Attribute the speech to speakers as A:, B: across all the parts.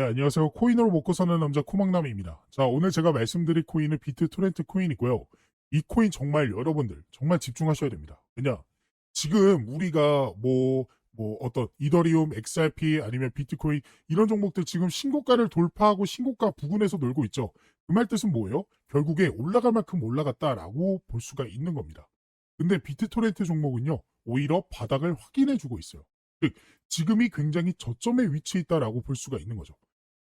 A: 네, 안녕하세요. 코인으로 먹고 사는 남자 코막남입니다. 자, 오늘 제가 말씀드릴 코인은 비트 토렌트 코인이고요. 이 코인 정말 여러분들 정말 집중하셔야 됩니다. 왜냐? 지금 우리가 뭐, 뭐 어떤 이더리움, XRP 아니면 비트코인 이런 종목들 지금 신고가를 돌파하고 신고가 부근에서 놀고 있죠. 그 말 뜻은 뭐예요? 결국에 올라갈 만큼 올라갔다라고 볼 수가 있는 겁니다. 근데 비트토렌트 종목은요, 오히려 바닥을 확인해주고 있어요. 즉, 지금이 굉장히 저점에 위치해 있다라고 볼 수가 있는 거죠.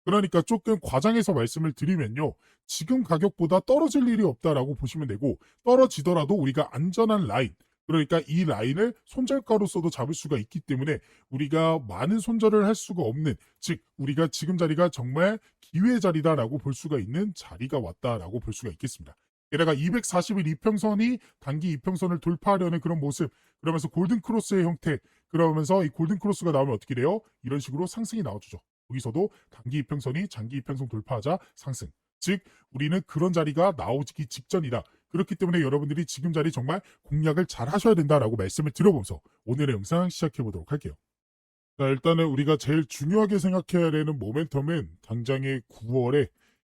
A: 그러니까 조금 과장해서 말씀을 드리면요. 지금 가격보다 떨어질 일이 없다라고 보시면 되고 떨어지더라도 우리가 안전한 라인 그러니까 이 라인을 손절가로서도 잡을 수가 있기 때문에 우리가 많은 손절을 할 수가 없는 즉 우리가 지금 자리가 정말 기회 자리다라고 볼 수가 있는 자리가 왔다라고 볼 수가 있겠습니다. 게다가 240일 이평선이 단기 이평선을 돌파하려는 그런 모습 그러면서 골든 크로스의 형태 그러면서 이 골든 크로스가 나오면 어떻게 돼요? 이런 식으로 상승이 나와주죠. 여기서도 단기 이평선이 장기 이평선 돌파하자 상승. 즉 우리는 그런 자리가 나오기 직전이다. 그렇기 때문에 여러분들이 지금 자리 정말 공략을 잘 하셔야 된다라고 말씀을 드려보면서 오늘의 영상 시작해 보도록 할게요. 자, 일단은 우리가 제일 중요하게 생각해야 되는 모멘텀은 당장의 9월에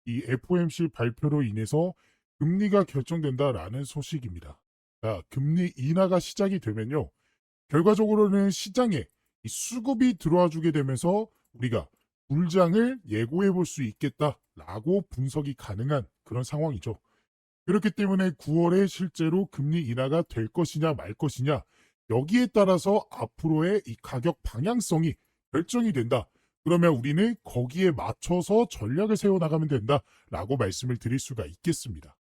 A: 이 FOMC 발표로 인해서 금리가 결정된다라는 소식입니다. 자, 금리 인하가 시작이 되면요. 결과적으로는 시장에 이 수급이 들어와 주게 되면서 우리가 불장을 예고해 볼 수 있겠다라고 분석이 가능한 그런 상황이죠. 그렇기 때문에 9월에 실제로 금리 인하가 될 것이냐 말 것이냐 여기에 따라서 앞으로의 이 가격 방향성이 결정이 된다. 그러면 우리는 거기에 맞춰서 전략을 세워 나가면 된다라고 말씀을 드릴 수가 있겠습니다.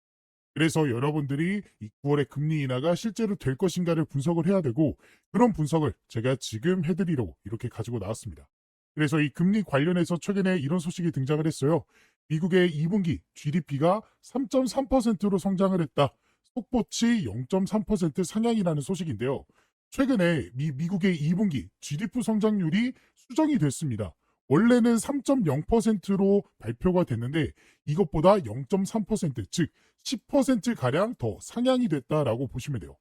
A: 그래서 여러분들이 이 9월에 금리 인하가 실제로 될 것인가를 분석을 해야 되고 그런 분석을 제가 지금 해드리려고 이렇게 가지고 나왔습니다. 그래서 이 금리 관련해서 최근에 이런 소식이 등장을 했어요. 미국의 2분기 GDP가 3.3%로 성장을 했다. 속보치 0.3% 상향이라는 소식인데요. 최근에 미, 미국의 2분기 GDP 성장률이 수정이 됐습니다. 원래는 3.0%로 발표가 됐는데 이것보다 0.3%, 즉 10%가량 더 상향이 됐다라고 보시면 돼요.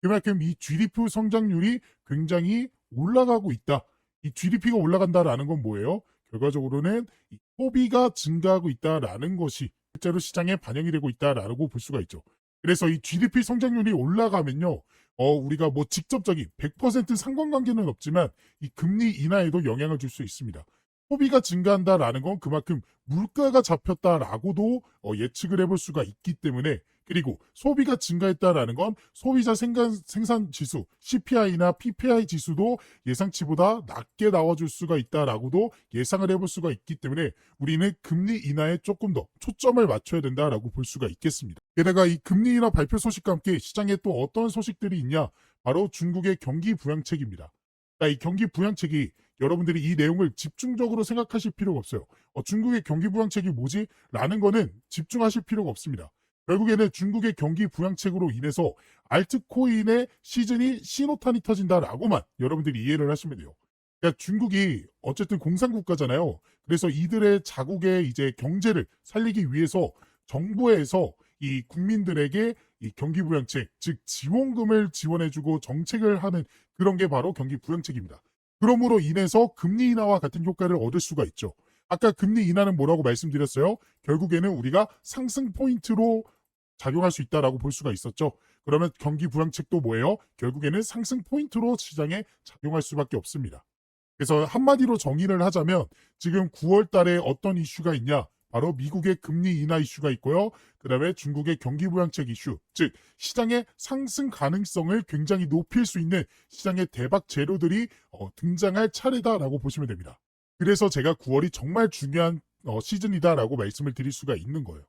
A: 그만큼 이 GDP 성장률이 굉장히 올라가고 있다. 이 GDP가 올라간다라는 건 뭐예요? 결과적으로는 이 소비가 증가하고 있다라는 것이 실제로 시장에 반영이 되고 있다라고 볼 수가 있죠. 그래서 이 GDP 성장률이 올라가면요. 어, 우리가 뭐 직접적인 100% 상관관계는 없지만 이 금리 인하에도 영향을 줄 수 있습니다. 소비가 증가한다라는 건 그만큼 물가가 잡혔다라고도 어, 예측을 해볼 수가 있기 때문에 그리고 소비가 증가했다라는 건 소비자 생산, 지수 CPI나 PPI 지수도 예상치보다 낮게 나와줄 수가 있다라고도 예상을 해볼 수가 있기 때문에 우리는 금리 인하에 조금 더 초점을 맞춰야 된다라고 볼 수가 있겠습니다. 게다가 이 금리 인하 발표 소식과 함께 시장에 또 어떤 소식들이 있냐? 바로 중국의 경기 부양책입니다. 자, 이 경기 부양책이 여러분들이 이 내용을 집중적으로 생각하실 필요가 없어요. 어, 중국의 경기 부양책이 뭐지? 라는 거는 집중하실 필요가 없습니다. 결국에는 중국의 경기 부양책으로 인해서 알트코인의 시즌이 신호탄이 터진다라고만 여러분들이 이해를 하시면 돼요. 그러니까 중국이 어쨌든 공산국가잖아요. 그래서 이들의 자국의 이제 경제를 살리기 위해서 정부에서 이 국민들에게 이 경기 부양책, 즉 지원금을 지원해주고 정책을 하는 그런 게 바로 경기 부양책입니다. 그러므로 인해서 금리 인하와 같은 효과를 얻을 수가 있죠. 아까 금리 인하는 뭐라고 말씀드렸어요? 결국에는 우리가 상승 포인트로 작용할 수 있다라고 볼 수가 있었죠. 그러면 경기 부양책도 뭐예요? 결국에는 상승 포인트로 시장에 작용할 수밖에 없습니다. 그래서 한마디로 정의를 하자면 지금 9월 달에 어떤 이슈가 있냐? 바로 미국의 금리 인하 이슈가 있고요. 그 다음에 중국의 경기 부양책 이슈, 즉 시장의 상승 가능성을 굉장히 높일 수 있는 시장의 대박 재료들이 어, 등장할 차례다라고 보시면 됩니다. 그래서 제가 9월이 정말 중요한 어, 시즌이다라고 말씀을 드릴 수가 있는 거예요.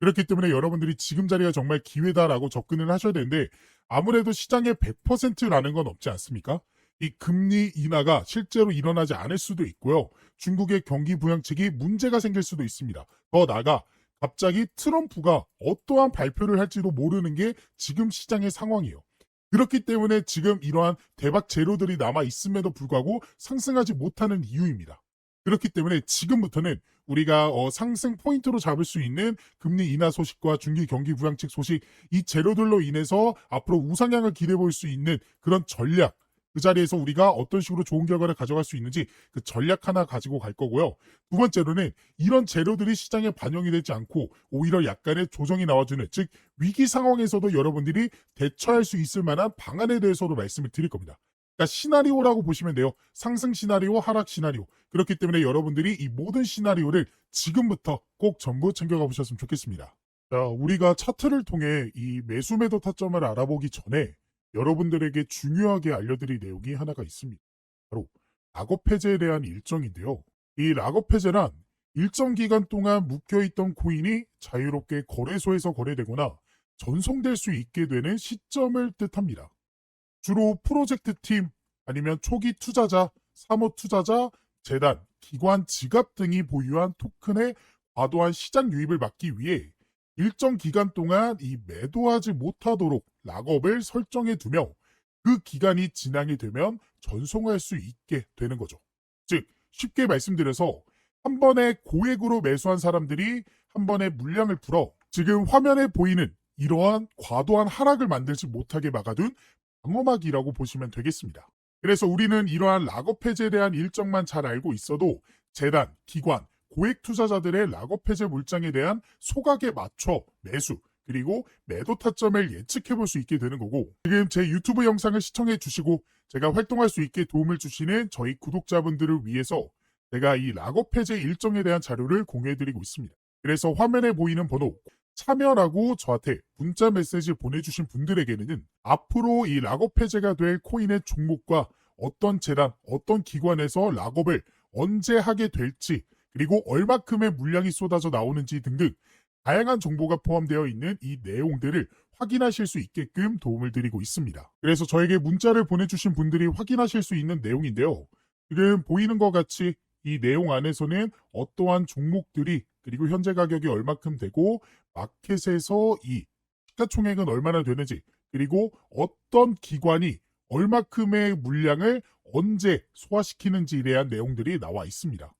A: 그렇기 때문에 여러분들이 지금 자리가 정말 기회다라고 접근을 하셔야 되는데 아무래도 시장의 100%라는 건 없지 않습니까? 이 금리 인하가 실제로 일어나지 않을 수도 있고요. 중국의 경기 부양책이 문제가 생길 수도 있습니다. 더 나아가 갑자기 트럼프가 어떠한 발표를 할지도 모르는 게 지금 시장의 상황이에요. 그렇기 때문에 지금 이러한 대박 재료들이 남아 있음에도 불구하고 상승하지 못하는 이유입니다. 그렇기 때문에 지금부터는 우리가 어, 상승 포인트로 잡을 수 있는 금리 인하 소식과 중기 경기 부양책 소식 이 재료들로 인해서 앞으로 우상향을 기대해 볼 수 있는 그런 전략 그 자리에서 우리가 어떤 식으로 좋은 결과를 가져갈 수 있는지 그 전략 하나 가지고 갈 거고요. 두 번째로는 이런 재료들이 시장에 반영이 되지 않고 오히려 약간의 조정이 나와주는 즉 위기 상황에서도 여러분들이 대처할 수 있을 만한 방안에 대해서도 말씀을 드릴 겁니다. 그러니까 시나리오라고 보시면 돼요. 상승 시나리오, 하락 시나리오. 그렇기 때문에 여러분들이 이 모든 시나리오를 지금부터 꼭 전부 챙겨가 보셨으면 좋겠습니다. 자, 우리가 차트를 통해 이 매수 매도 타점을 알아보기 전에 여러분들에게 중요하게 알려드릴 내용이 하나가 있습니다. 바로 락업 해제에 대한 일정인데요. 이 락업 해제란 일정 기간 동안 묶여있던 코인이 자유롭게 거래소에서 거래되거나 전송될 수 있게 되는 시점을 뜻합니다. 주로 프로젝트 팀 아니면 초기 투자자, 사모 투자자, 재단, 기관 지갑 등이 보유한 토큰의 과도한 시장 유입을 막기 위해 일정 기간 동안 이 매도하지 못하도록 락업을 설정해 두며 그 기간이 지나게 되면 전송할 수 있게 되는 거죠. 즉 쉽게 말씀드려서 한 번에 고액으로 매수한 사람들이 한 번에 물량을 풀어 지금 화면에 보이는 이러한 과도한 하락을 만들지 못하게 막아둔 방어막이라고 보시면 되겠습니다. 그래서 우리는 이러한 락업 해제에 대한 일정만 잘 알고 있어도 재단, 기관, 고액 투자자들의 락업 해제 물량에 대한 소각에 맞춰 매수 그리고 매도 타점을 예측해 볼 수 있게 되는 거고 지금 제 유튜브 영상을 시청해 주시고 제가 활동할 수 있게 도움을 주시는 저희 구독자분들을 위해서 제가 이 락업 해제 일정에 대한 자료를 공유해 드리고 있습니다. 그래서 화면에 보이는 번호 참여라고 저한테 문자 메시지 보내주신 분들에게는 앞으로 이 락업 해제가 될 코인의 종목과 어떤 재단, 어떤 기관에서 락업을 언제 하게 될지 그리고 얼마큼의 물량이 쏟아져 나오는지 등등 다양한 정보가 포함되어 있는 이 내용들을 확인하실 수 있게끔 도움을 드리고 있습니다. 그래서 저에게 문자를 보내주신 분들이 확인하실 수 있는 내용인데요. 지금 보이는 것 같이 이 내용 안에서는 어떠한 종목들이 그리고 현재 가격이 얼마큼 되고 마켓에서 이 시가총액은 얼마나 되는지 그리고 어떤 기관이 얼마큼의 물량을 언제 소화시키는지에 대한 내용들이 나와 있습니다.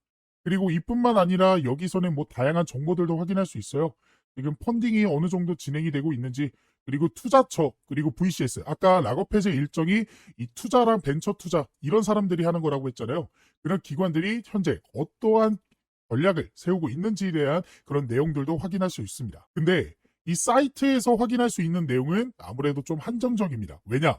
A: 그리고 이뿐만 아니라 여기서는 뭐 다양한 정보들도 확인할 수 있어요. 지금 펀딩이 어느 정도 진행이 되고 있는지 그리고 투자처 그리고 VCS 아까 락업 해제 일정이 이 투자랑 벤처 투자 이런 사람들이 하는 거라고 했잖아요. 그런 기관들이 현재 어떠한 전략을 세우고 있는지에 대한 그런 내용들도 확인할 수 있습니다. 근데 이 사이트에서 확인할 수 있는 내용은 아무래도 좀 한정적입니다. 왜냐?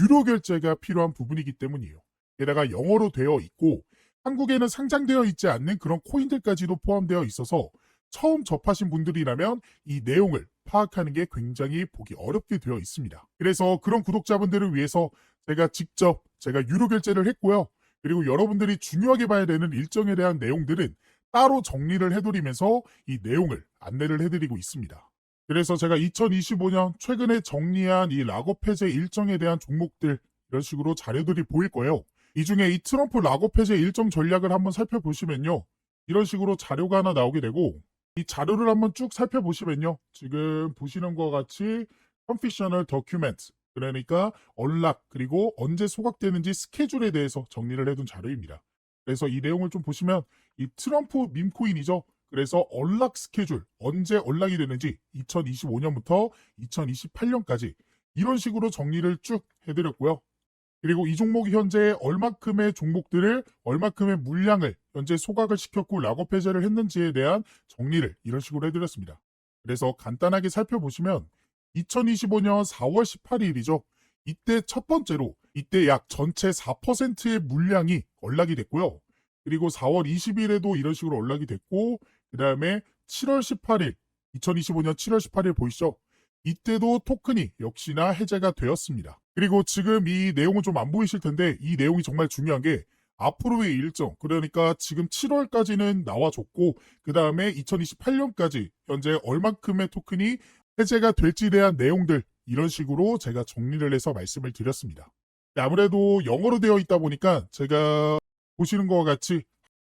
A: 유료 결제가 필요한 부분이기 때문이에요. 게다가 영어로 되어 있고 한국에는 상장되어 있지 않는 그런 코인들까지도 포함되어 있어서 처음 접하신 분들이라면 이 내용을 파악하는 게 굉장히 보기 어렵게 되어 있습니다. 그래서 그런 구독자분들을 위해서 제가 직접 제가 유료 결제를 했고요. 그리고 여러분들이 중요하게 봐야 되는 일정에 대한 내용들은 따로 정리를 해드리면서 이 내용을 안내를 해드리고 있습니다. 그래서 제가 2025년 최근에 정리한 이 락업 해제 일정에 대한 종목들 이런 식으로 자료들이 보일 거예요. 이 중에 이 트럼프 해제 일정 전략을 한번 살펴보시면요. 이런 식으로 자료가 하나 나오게 되고 이 자료를 한번 쭉 살펴보시면요. 지금 보시는 것 같이 컨피셔널 더큐멘트 그러니까 언락 그리고 언제 소각되는지 스케줄에 대해서 정리를 해둔 자료입니다. 그래서 이 내용을 좀 보시면 이 트럼프 밈코인이죠. 그래서 언락 스케줄 언제 언락이 되는지 2025년부터 2028년까지 이런 식으로 정리를 쭉 해드렸고요. 그리고 이 종목이 현재 얼마큼의 종목들을 얼마큼의 물량을 현재 소각을 시켰고 락업 해제를 했는지에 대한 정리를 이런 식으로 해드렸습니다. 그래서 간단하게 살펴보시면 2025년 4월 18일이죠. 이때 첫 번째로 이때 약 전체 4%의 물량이 언락이 됐고요. 그리고 4월 20일에도 이런 식으로 언락이 됐고 그 다음에 7월 18일 2025년 7월 18일 보이시죠? 이때도 토큰이 역시나 해제가 되었습니다. 그리고 지금 이 내용은 좀 안 보이실 텐데 이 내용이 정말 중요한 게 앞으로의 일정 그러니까 지금 7월까지는 나와줬고 그 다음에 2028년까지 현재 얼만큼의 토큰이 해제가 될지에 대한 내용들 이런 식으로 제가 정리를 해서 말씀을 드렸습니다. 아무래도 영어로 되어 있다 보니까 제가 보시는 것과 같이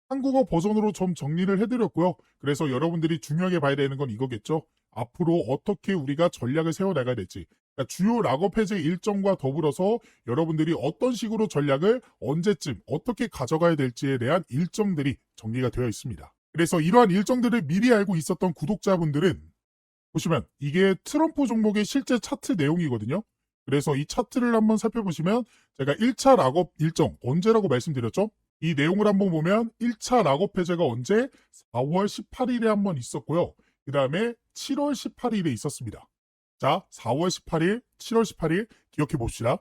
A: 한국어 버전으로 좀 정리를 해드렸고요. 그래서 여러분들이 중요하게 봐야 되는 건 이거겠죠. 앞으로 어떻게 우리가 전략을 세워나가야 될지 그러니까 주요 락업 해제 일정과 더불어서 여러분들이 어떤 식으로 전략을 언제쯤 어떻게 가져가야 될지에 대한 일정들이 정리가 되어 있습니다. 그래서 이러한 일정들을 미리 알고 있었던 구독자분들은 보시면 이게 트럼프 종목의 실제 차트 내용이거든요. 그래서 이 차트를 한번 살펴보시면 제가 1차 락업 일정 언제라고 말씀드렸죠? 이 내용을 한번 보면 1차 락업 해제가 언제 4월 18일에 한번 있었고요. 그 다음에 7월 18일에 있었습니다. 자, 4월 18일, 7월 18일 기억해 봅시다.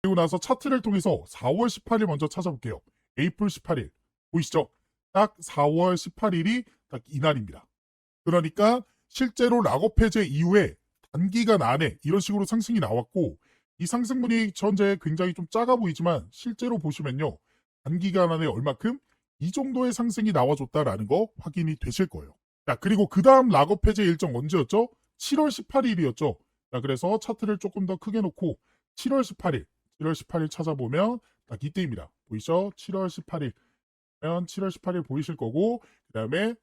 A: 그리고 나서 차트를 통해서 4월 18일 먼저 찾아볼게요. 에이플 18일. 보이시죠? 딱 4월 18일이 딱 이날입니다. 그러니까 실제로 락업 해제 이후에 단기간 안에 이런 식으로 상승이 나왔고 이 상승분이 현재 굉장히 좀 작아 보이지만 실제로 보시면요. 단기간 안에 얼마큼 이 정도의 상승이 나와줬다라는 거 확인이 되실 거예요. 자, 그리고 그 다음 락업 해제 일정 언제였죠? 7월 18일이었죠. 자, 그래서 차트를 조금 더 크게 놓고 7월 18일, 7월 18일 찾아보면 딱 이때입니다. 보이죠? 7월 18일. 면 7월 18일 보이실 거고, 그 다음에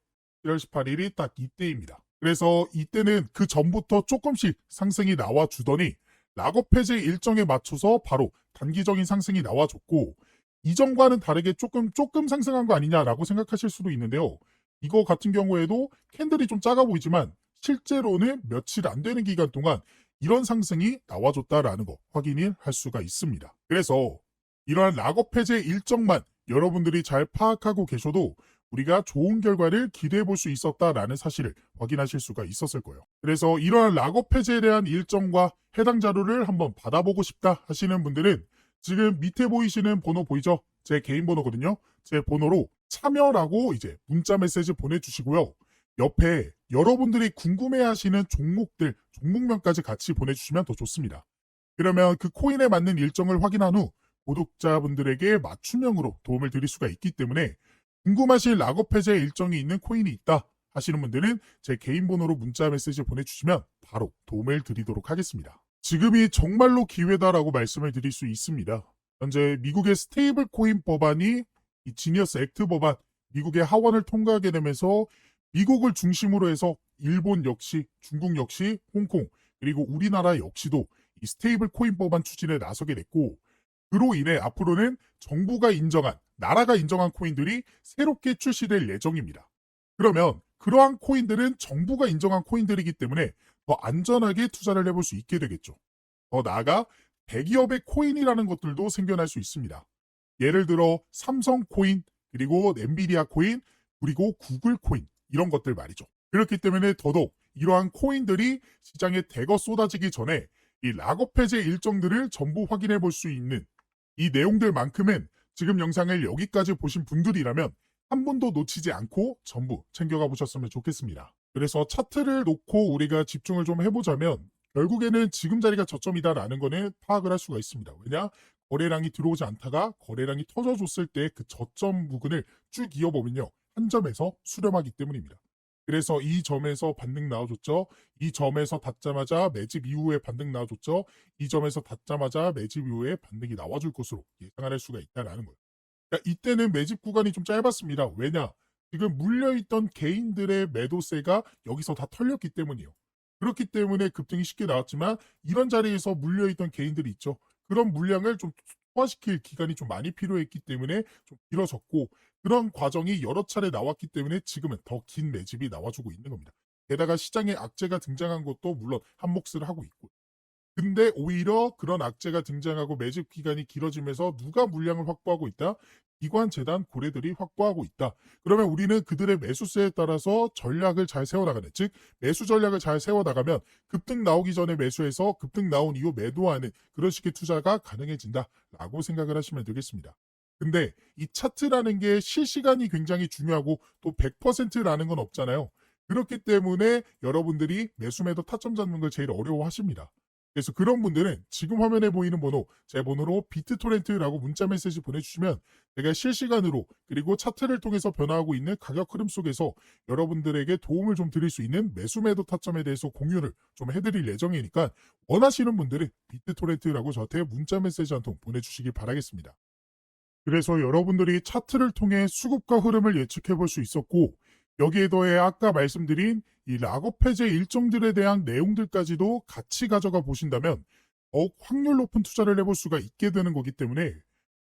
A: 7월 18일이 딱 이때입니다. 그래서 이때는 그 전부터 조금씩 상승이 나와주더니 락업 해제 일정에 맞춰서 바로 단기적인 상승이 나와줬고 이전과는 다르게 조금 조금 상승한 거 아니냐라고 생각하실 수도 있는데요. 이거 같은 경우에도 캔들이 좀 작아 보이지만 실제로는 며칠 안 되는 기간 동안 이런 상승이 나와줬다라는 거 확인을 할 수가 있습니다. 그래서 이러한 락업 해제 일정만 여러분들이 잘 파악하고 계셔도 우리가 좋은 결과를 기대해 볼 수 있었다라는 사실을 확인하실 수가 있었을 거예요. 그래서 이러한 락업 해제에 대한 일정과 해당 자료를 한번 받아보고 싶다 하시는 분들은 지금 밑에 보이시는 번호 보이죠? 제 개인 번호거든요. 제 번호로 참여라고 이제 문자 메시지 보내주시고요. 옆에 여러분들이 궁금해하시는 종목들, 종목명까지 같이 보내주시면 더 좋습니다. 그러면 그 코인에 맞는 일정을 확인한 후 구독자분들에게 맞춤형으로 도움을 드릴 수가 있기 때문에 궁금하신 락업 해제 일정이 있는 코인이 있다 하시는 분들은 제 개인 번호로 문자 메시지 보내주시면 바로 도움을 드리도록 하겠습니다. 지금이 정말로 기회다라고 말씀을 드릴 수 있습니다. 현재 미국의 스테이블 코인 법안이 이 지니어스 액트 법안, 미국의 하원을 통과하게 되면서 미국을 중심으로 해서 일본 역시, 중국 역시, 홍콩, 그리고 우리나라 역시도 이 스테이블 코인 법안 추진에 나서게 됐고, 그로 인해 앞으로는 정부가 인정한, 나라가 인정한 코인들이 새롭게 출시될 예정입니다. 그러면 그러한 코인들은 정부가 인정한 코인들이기 때문에 더 안전하게 투자를 해볼 수 있게 되겠죠. 더 나아가 대기업의 코인이라는 것들도 생겨날 수 있습니다. 예를 들어 삼성 코인, 그리고 엔비디아 코인, 그리고 구글 코인 이런 것들 말이죠. 그렇기 때문에 더더욱 이러한 코인들이 시장에 대거 쏟아지기 전에 이 락업 해제 일정들을 전부 확인해 볼 수 있는 이 내용들만큼은 지금 영상을 여기까지 보신 분들이라면 한 번도 놓치지 않고 전부 챙겨가 보셨으면 좋겠습니다. 그래서 차트를 놓고 우리가 집중을 좀 해보자면 결국에는 지금 자리가 저점이다라는 거는 파악을 할 수가 있습니다. 왜냐? 거래량이 들어오지 않다가 거래량이 터져줬을 때 그 저점 부근을 쭉 이어보면요. 한 점에서 수렴하기 때문입니다. 그래서 이 점에서 반등 나와줬죠. 이 점에서 닿자마자 매집 이후에 반등 나와줬죠. 이 점에서 닿자마자 매집 이후에 반등이 나와줄 것으로 예상을 할 수가 있다라는 거예요. 그러니까 이때는 매집 구간이 좀 짧았습니다. 왜냐? 지금 물려있던 개인들의 매도세가 여기서 다 털렸기 때문이에요. 그렇기 때문에 급등이 쉽게 나왔지만 이런 자리에서 물려있던 개인들이 있죠. 그런 물량을 좀 소화시킬 기간이 좀 많이 필요했기 때문에 좀 길어졌고 그런 과정이 여러 차례 나왔기 때문에 지금은 더 긴 매집이 나와주고 있는 겁니다. 게다가 시장에 악재가 등장한 것도 물론 한몫을 하고 있고 근데 오히려 그런 악재가 등장하고 매집 기간이 길어지면서 누가 물량을 확보하고 있다? 기관, 재단, 고래들이 확보하고 있다. 그러면 우리는 그들의 매수세에 따라서 전략을 잘 세워나가는, 즉 매수 전략을 잘 세워나가면 급등 나오기 전에 매수해서 급등 나온 이후 매도하는 그런 식의 투자가 가능해진다라고 생각을 하시면 되겠습니다. 근데 이 차트라는 게 실시간이 굉장히 중요하고 또 100%라는 건 없잖아요. 그렇기 때문에 여러분들이 매수 매도 타점 잡는 걸 제일 어려워하십니다. 그래서 그런 분들은 지금 화면에 보이는 번호, 제 번호로 비트토렌트라고 문자 메시지 보내주시면 제가 실시간으로 그리고 차트를 통해서 변화하고 있는 가격 흐름 속에서 여러분들에게 도움을 좀 드릴 수 있는 매수 매도 타점에 대해서 공유를 좀 해드릴 예정이니까 원하시는 분들은 비트토렌트라고 저한테 문자 메시지 한 통 보내주시기 바라겠습니다. 그래서 여러분들이 차트를 통해 수급과 흐름을 예측해 볼 수 있었고 여기에 더해 아까 말씀드린 이 락업 해제 일정들에 대한 내용들까지도 같이 가져가 보신다면 더욱 확률 높은 투자를 해볼 수가 있게 되는 거기 때문에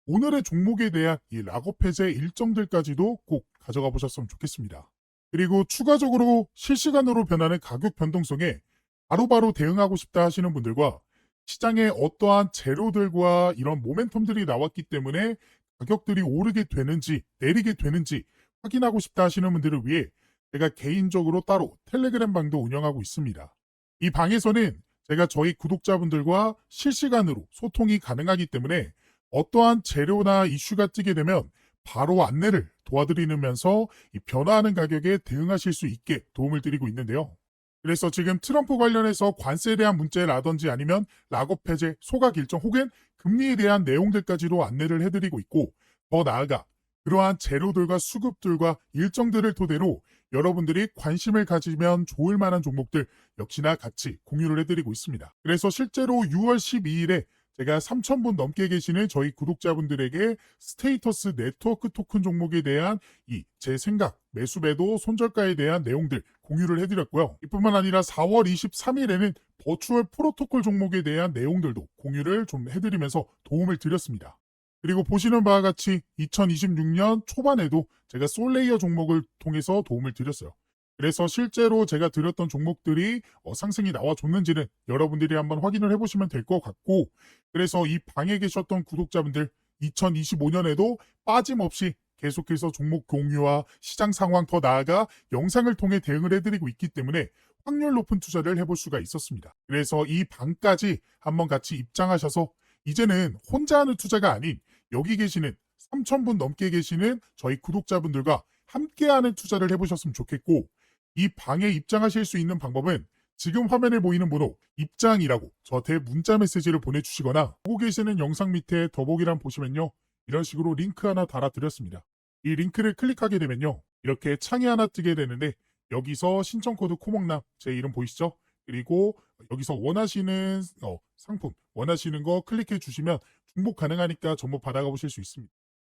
A: 오늘의 종목에 대한 이 락업 해제 일정들까지도 꼭 가져가 보셨으면 좋겠습니다. 그리고 추가적으로 실시간으로 변하는 가격 변동성에 바로바로 대응하고 싶다 하시는 분들과 시장에 어떠한 재료들과 이런 모멘텀들이 나왔기 때문에 가격들이 오르게 되는지 내리게 되는지 확인하고 싶다 하시는 분들을 위해 제가 개인적으로 따로 텔레그램 방도 운영하고 있습니다. 이 방에서는 제가 저희 구독자분들과 실시간으로 소통이 가능하기 때문에 어떠한 재료나 이슈가 뜨게 되면 바로 안내를 도와드리면서 이 변화하는 가격에 대응하실 수 있게 도움을 드리고 있는데요. 그래서 지금 트럼프 관련해서 관세에 대한 문제라든지 아니면 락업 해제, 소각 일정 혹은 금리에 대한 내용들까지도 안내를 해드리고 있고 더 나아가 그러한 재료들과 수급들과 일정들을 토대로 여러분들이 관심을 가지면 좋을 만한 종목들 역시나 같이 공유를 해드리고 있습니다. 그래서 실제로 6월 12일에 제가 3,000분 넘게 계시는 저희 구독자분들에게 스테이터스 네트워크 토큰 종목에 대한 이 제 생각, 매수 매도 손절가에 대한 내용들 공유를 해드렸고요. 이뿐만 아니라 4월 23일에는 버추얼 프로토콜 종목에 대한 내용들도 공유를 좀 해드리면서 도움을 드렸습니다. 그리고 보시는 바와 같이 2026년 초반에도 제가 솔레이어 종목을 통해서 도움을 드렸어요. 그래서 실제로 제가 드렸던 종목들이 어, 상승이 나와줬는지는 여러분들이 한번 확인을 해보시면 될 것 같고, 그래서 이 방에 계셨던 구독자분들 2025년에도 빠짐없이 계속해서 종목 공유와 시장 상황 더 나아가 영상을 통해 대응을 해드리고 있기 때문에 확률 높은 투자를 해볼 수가 있었습니다. 그래서 이 방까지 한번 같이 입장하셔서 이제는 혼자 하는 투자가 아닌 여기 계시는 3,000분 넘게 계시는 저희 구독자분들과 함께하는 투자를 해보셨으면 좋겠고 이 방에 입장하실 수 있는 방법은 지금 화면에 보이는 번호 입장이라고 저한테 문자 메시지를 보내주시거나 보고 계시는 영상 밑에 더보기란 보시면요 이런 식으로 링크 하나 달아드렸습니다. 이 링크를 클릭하게 되면요 이렇게 창이 하나 뜨게 되는데 여기서 신청 코드 코목남 제 이름 보이시죠? 그리고 여기서 원하시는 어, 상품 원하시는 거 클릭해 주시면 중복 가능하니까 전부 받아가 보실 수 있습니다.